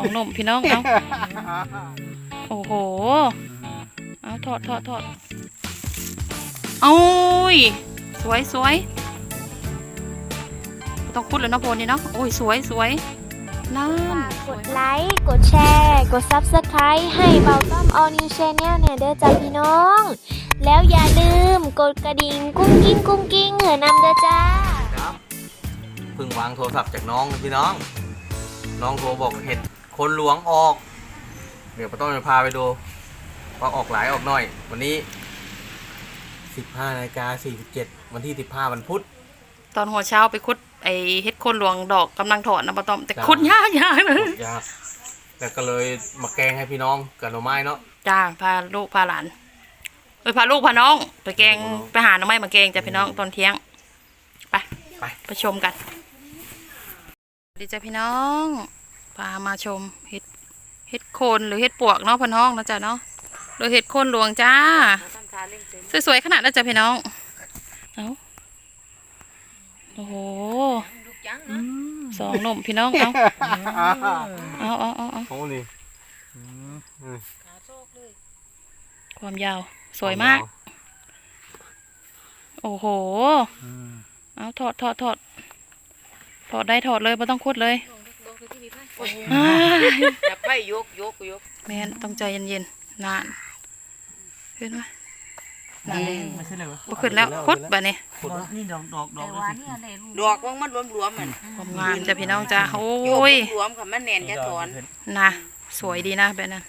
องหนุ่มพี่น้องเอาโอ้โห เอาถอดถอดถอดเอายสวยสวยบ่ต้องพูดเลยเนาะโพนี่เนาะ โอ้ย สวยสวยนั่นฝากกดไลค์ กดแชร์ กด Subscribe ให้เบาต้อม All New Channel เนี่ยเด้อจ้าพี่น้อง แล้วอย่าลืมกดกระดิ่งกุ้งกิ้งกุ้งกิ้งเหอนำเด้อจ้าครับเพิ่งวางโทรศัพท์จากน้องนะพี่น้อง น้องโทรบอกเห็ด คนหลวงออก เดี๋ยวป้าต้อมจะพาไปดูว่าออกหลายออกหน่อย วันนี้ 15นาฬิกา47 วันที่ 15 วันพุธ ตอนหัวเช้าไปคุดไอเฮ็ดโคนหลวงดอกกำลังถอดนะปะตอมแต่จ้าคุดยากยากเลยยากแล้วก็เลยมาแกงให้พี่น้องกับหน่อไม้เนาะ จ้าพาลูกพาหลานเอ้ยพาลูกพาน้อง ไปแกงอ๋อไปหาหน้ำไม้มาแกงจ้ะพี่น้องตอนเที่ยงไปไป ไปชมกันสวัสดีจ้ะพี่น้อง พามาชมเห็ดเห็ดโคนหรือเห็ดปวกเนาะพี่น้องนะจ๊ะเนาะหรือเห็ดโคนหลวงจ้า สวยๆขนาดนั้นจ้ะพี่น้องเอาโอ้โหสองหนุ่มพี่น้องเอาเอาเอาเอาเอาโอ้นี่ความยาวสวยมาก โอ้โหเอาถอดถอดถอดถอดได้ถอดเลยไม่ต้องคุดเลย อ้ายจับไปยกยกยกแม่นต้องใจเย็นๆนานขึ้นไหมนานเลยไม่ขึ้นเลยวะบ่ขึ้นแล้วคุดแบบนี้นี่ดอกดอกดอกดูสิดอกมันมันรวมๆมันความงามจ้ะพี่น้องจ้าโอ้โยกยรวมๆค่ะมันแน่นจะถอนนะสวยดีนะแบบนั้น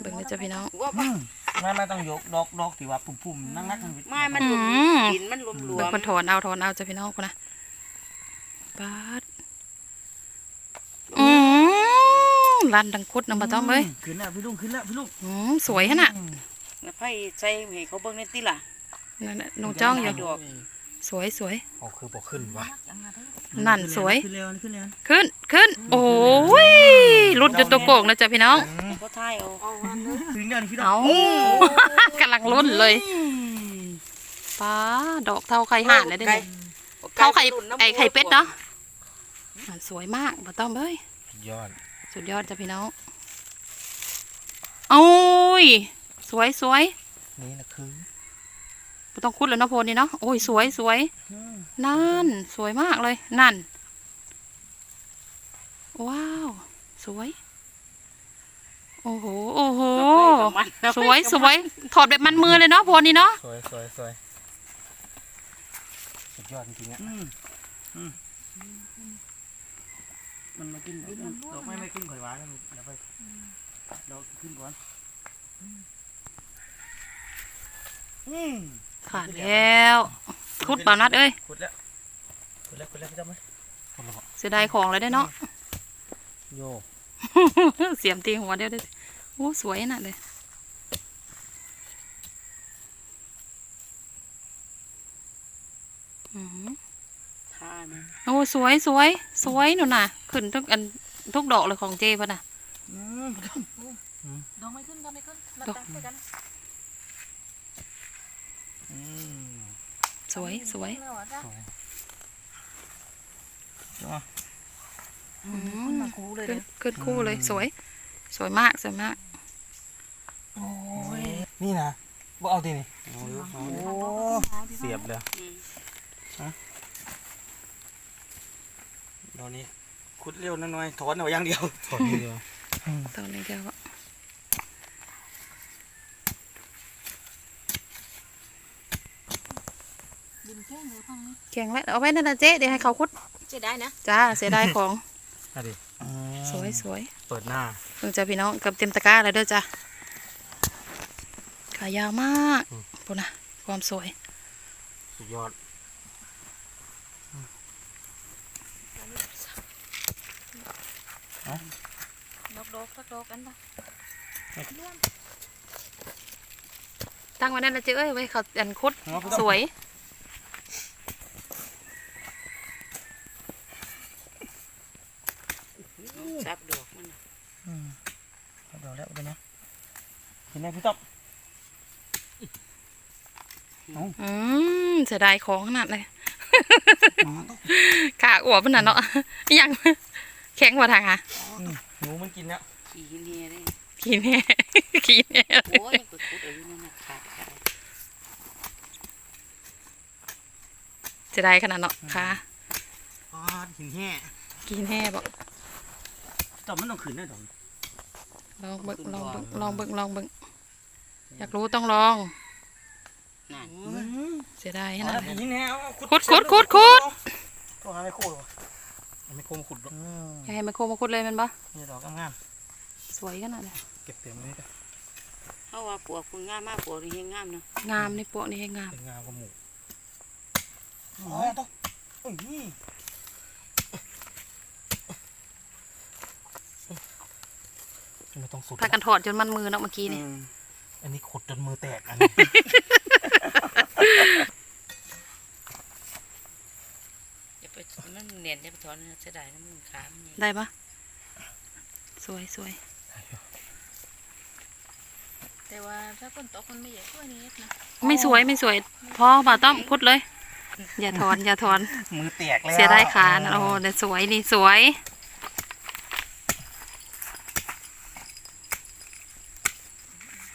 เบิ่งเลยจ้ะพี่น้องว่าอืมไม่ไม่ต้องยกดอกดอกที่ว่าปุ่มๆนั่งนักมันไม้มันรวมอืมดินมันรวมรวเบิ่งมคนถอนเอาถอนเอาจ้ะพี่น้องคนนะปาด มลันดังคุดน้ำปลาต้อมเอ้ยขึ้นแล้วพี่ลุงขึ้นแล้วพี่ลุงอืมสวยฮะน่ะไผ่ใส่ให้เขาเบิ่งในติล่ะนั่นน่ะหนูจ้องอยู่ดอกสวยสวยเอาคือบอกขึ้นวะนั่นสวย ขึ้นเร็วขึ้นเร็วขึ้นขึ้น โอ้ยรุดจนตัวโก่งนะจ๊ะพี่น้องเขาทายเอาขึ้นเร็วพี่น้อเอางกำลังรุ่นเลยป้าดอกเท่าไข่ห่านเลยเด้นี่เท่าไข่ไอไข่เป็ดเนาะมันสวยมากป้าต้อมเอ้ยยอด สุดยอดจ้ะพี่น้องโอ้ยสวยสวยนี่นะคือไม่ต้องคุดเลยเนาะโพนี่เนาะโอ้ยสวยสวยนั่น สวยมากเลย นั่น ว้าว สวย โอ้โหโอ้โหสวยสวยถอดแบบมันมือเลยเนาะโพนี่เนาะสวยสวยสวยสุดยอดจริงๆอะอื มอืมมันมากินดอกไม่ไม่ขึ้นข่อยหวานนะเดี๋ยวไปดอกขึ้นก่อนอืมขาดแล้วคุดเปล่านัดเอ้ยขุดแล้วขุดแล้วขุดแล้วพี่จำไหมเสียดายของเลยได้อเนาะโยเสียมตีหัวเดียวได้อโอ้สวยน่ะเลยอืม ทามัน โอ้ สวยสวยสวยหนูน่ะ ขึ้นทุกอันทุกดอกเลยของเจป่ะน่ะอืมดอกไม่ขึ้นก็ไม่ขึ้นมาดอกตัดกันอืมสวยสวยจ้าอืมมาคูเลยขึ้นขึ้นคู่เลยสวย สวยมากสวยมากนี่นะบ่เอาทีนี่โอ้เสียบเลย ตอนนี้ขุดเร็วน้อยๆถอนเอาอย่างเดียวถอดทีเดียวตอนนี้เดียวอะแข็งแล้วเอาไว้นั่นนะเจ๊เดี๋ยวให้เขาคุดจะได้นะจ้าเสียดายของน่าดิสวยสวยเปิดหน้าเพิ่งจะพี่น้องเกือบเต็มตะกร้าแล้วเด้อจ้ะขายาวมากปุ่นนะความสวย สุดยอด ดอกดอกดอกกันปะตั้งไว้นั่นนะเจ๊เอ้ยไว้เขาอันคุดสวยจับดอกมันเอาดอกแล้วเป็นไงเห็นไหมพี่ต๊อบอืมเสียดายของขนาดเลยขาอวบขนาดเนาะยัง แข็งกว่าทางอะนหนูมันกินแล้วขี่เนียได้ขี้แน่ขี้แน่โอ้ยยังกดคุดเอาอยู่นั่นน่ะขาดขาดจะได้ขนาดเนาะค่ะอ๋อหินแห่กินแน่บอกจอมมันต้องขึ้นนะจอมลองเบิ่งลองเบิ่งลองเบิ่งลองเบิ่งอยากรู้ต้องลองนั่นเสียดายขอ๋นาอดนั้นหินแห่เอาขุดขุดขุดขุดต้องหาไม่โคตรวะ ไม่โคมขุดหรอกอยากให้มันโคมาคุดเลยแมันปะนี่ดอกงามสวยขนาดนั้นๆเก็บเต็มเลยจ้ะเขาว่าปวกคุณงามมากปวกนี่ยังงามเนาะงามในปวกนี่ให้งามเป็นงามกว่าหมูอ๋อต้องอุ้ยไม่ต้องสุดพากันถอดจนมันมือเนาะเมื่อกี้นี่อันนี้ขุดจนมือแตกอันนี้ อย่าไป มันเนียนอย่าไปถอนนะเสียดายนะมันขามันใหญ่ได้ปะสวยสวยแต่ว่าถ้าฝนตกมันไม่ใหญ่กว่านี้นะไม่สวยไม่สวยพอบ่าต้อมพุดเลย อย่าถอนอย่าถอนมือแตกแล้วเสียได้ขานะโอ้แต่สวยนี่สวย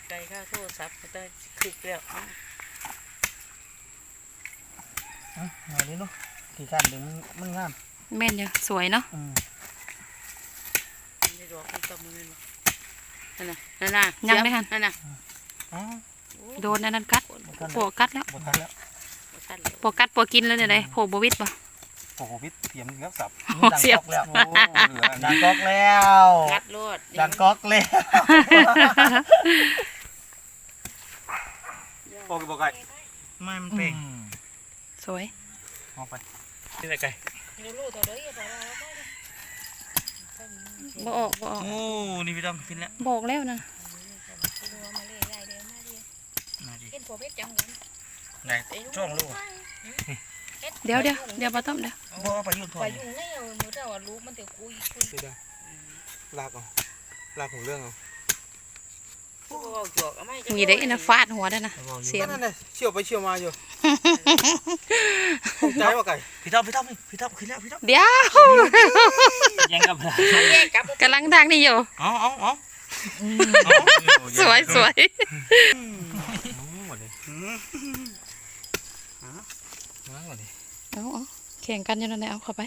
ไกลข้าวโทรศัพท์ก็ได้คลิกแล้วเอ้าอะเอาดิเนาะ กี่ขั้นเดี๋ยวมันมันงามแม่นอยู่สวยเนาะอืมมันได้ดอกมันตบมือนี่นั่นน่ะนั่นน่ะยังไม่ทัน นั่นน่ะอ๋อโดนอันนั้นกัดบ่ทันปวกกัดแล้วบ่ทันแล้วบ่ทันแล้วปวกกัดปวกกินแล้วเนี่ยเลยโผล่บวิดปะโอ้โหวิทย์เสียมเลือกสับโอ้เสียบดังก๊อกแล้วโอ้เหลือดังก๊อกแล้วงัดโลดดังก๊อกแล้วบอกบอกไก่ไม่มันเป่งสวยออกไป นี่ไก่รู้ๆตัวเด้ออย่าบอกว่าเอาไปบ่ออกบ่ออกโอ้นี่พี่ดอมกินแล้วบอกแล้วนะดูว่ามาเลยใหญ่เด้อมาดิมาดิเห็นพวกเพชรจังหวะไหนช่องลูกเดี๋ยวเดี๋ยวเดี๋ยวบ่าต้อมเดี๋ยวบอกเอาไปยุ่งทอไปงยุ่งในเอามือเราว่าลูกมันแต่คุยคุยไม่ได้ลากเอาลากของเรื่องเอาพวกเอาจอกเอาไม่มีได้นะฟาดหัวได้นะเสียงนั่นน่ะเชี่ยวไปเชี่ยวมาอยู่ ตกใจว่าไก่พี่ดอมพี่ดอมพี่ดอมขึ้นแล้วพี่ดอมเดี๋ยวยังกับแย่งกับกำลังทางนี่อยู่เอาเอาเอาสวยสวยเลยมาหมดเลยเอาเอาแข่งกันอยู่นั่นแหละเอาเข้าไป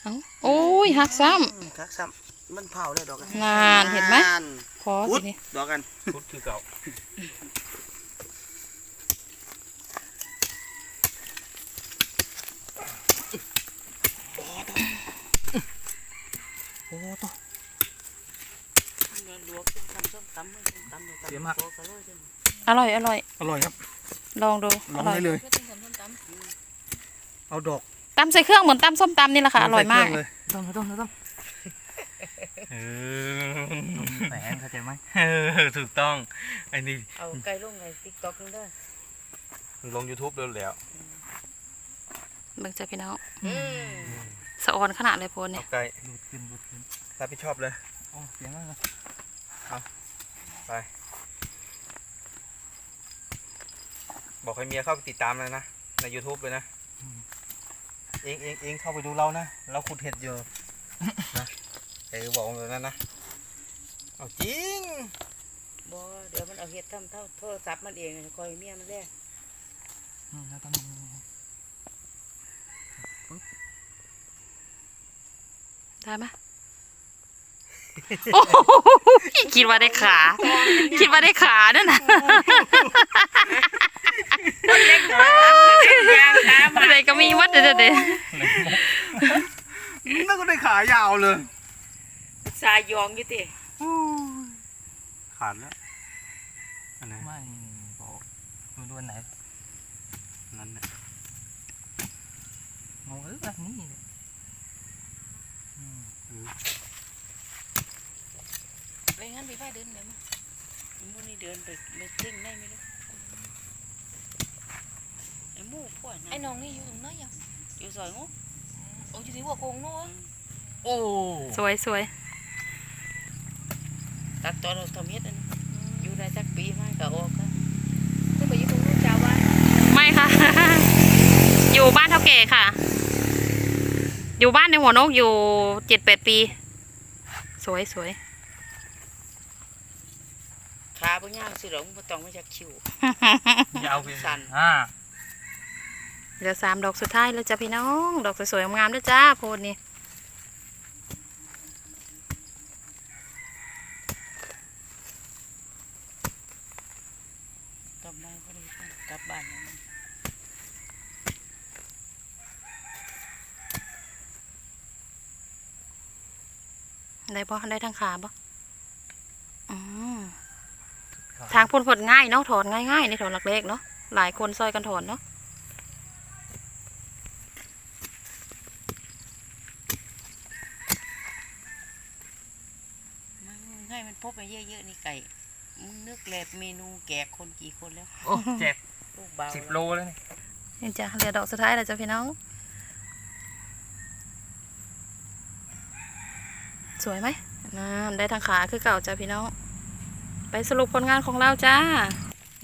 เอาโอ้ยหักซ้คักซ้ำมันเผาเลยดอกกันนานเห็นไหมพอพุสิดดอกกันพุทธคือเก่า โอ้ตัว ลวกทำส้มตำมันตำ เลยตำเสียมากโตกันเลยใช่ไหมอร่อยอร่อย อร่อยครับ ลองดูลอองร่อยได้เลยก็ต้องทำส้มตำเอาดอกตำใส่เครื่องเหมือนตำส้มตำนี่แหละค่ะอร่อยมากเลยต้องต้องต้องเออแหมเข้าใจไหมเออถูกต้องไอ้นี่เอาไก่ลงในติ๊กต็อกนึงได้ลง YouTube เร็วแล้วเบิ่งใจพี่น้องอืมสะออนขนาดเลยโพนเอาเนี่ยไก่ดูดขึ้นดูดขึ้นรับผิดชอบเลยโอ้เสียงอะไร บอกให้เมียเข้าไปติดตามเลยนะ ใน YouTube เลยนะ เองเองเองเข้าไปดูเรานะ เราขุดเห็ดอยู่นะเออบอกเลยนั่นนะ เอาจริงบ่เดี๋ยวมันเอาเห็ดทำเท่าโทรศัพท์มันเองคอยเมียมันแล้แล้วต้องได้ไหมโอ้โหคิดว่าได้ขา คิดว่าได้ขาด้วยนะ ยางตามอะไรก็มีวัดเด็ดเด็ดนั่นก็ได้ขายาวเลย สายยองอยู่ติขาดแล้วอันไหนไม่บอกดูดูอันไหนนั่นน่ะงงเออแบบนี้เนี่ยอืมไปงั้นไปพ่ายเดินเดี๋ยวมามันบ่นี่เดินไปไปตึ้งได้ไม่รู้ไอ้หมูพวกนั้นไอ้น้องนี่อยู่ตรงไหนอะอยู่ซอยงูโอ้อยู่ที่หัวโกงนู้นโอ้สวยสวยตัดตอนเราทำเฮ็ดอันนี้อยู่ได้สักปีไหมก็ออกก็ที่ไปอยู่ตรงนู้นชาวบ้านไม่ค่ะ อยู่บ้านเท่าแก่ค่ะ อยู่บ้านในหัวนกอยู่เจ็ดแปดปีสสวยสวยขาบ่ย่างสิหรอกบ่ต้องมาจากคิวยาวไปสั่นอ่า เหลือสามดอกสุดท้ายแล้วจ้ะพี่น้อง ดอกสวยๆงามๆด้วยจ้าโพดนี่กลับบ้านก็ได้กลับบ้านแล้วมันได้ปะได้ทางขาปะอืมทางพ่นผลง่ายเนาะถอนง่ายๆในถอนหลักเล็กเนาะหลายคนซอยกันถอนเนาะ มึงให้มัน พบไปเยอะๆนี่ไก่มึงนึกแลบเมนูแกกคนกี่คนแล้วโอ้เจ็ดลูกเบาสิบโลแล้วนี่นี่จ้ะเหลือดอกสุดท้ายแล้วจ้ะพี่น้อง สวยไหมน่าได้ทางขาคือเก่าจ้ะพี่น้อง ไปสรุปผลงานของเราจ้า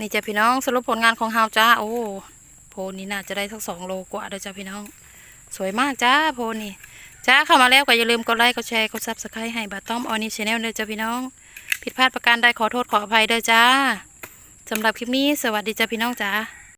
นี่จ้ะพี่น้องสรุปผลงานของเราจ้า โอ้โพนี่น่าจะได้สักสองโลกว่าเด้อจ้ะพี่น้อง สวยมากจ้าโพนี่จ้าเข้ามาแล้วก็อย่าลืมกดไลค์กดแชร์กดซับสไครต์ให้บาต้อมออนิชแนลเด้อจ้ะพี่น้อง ผิดพลาดประการใดขอโทษขออภัยเด้อจ้าสำหรับคลิปนี้ สวัสดีจ้าพี่น้องจ้า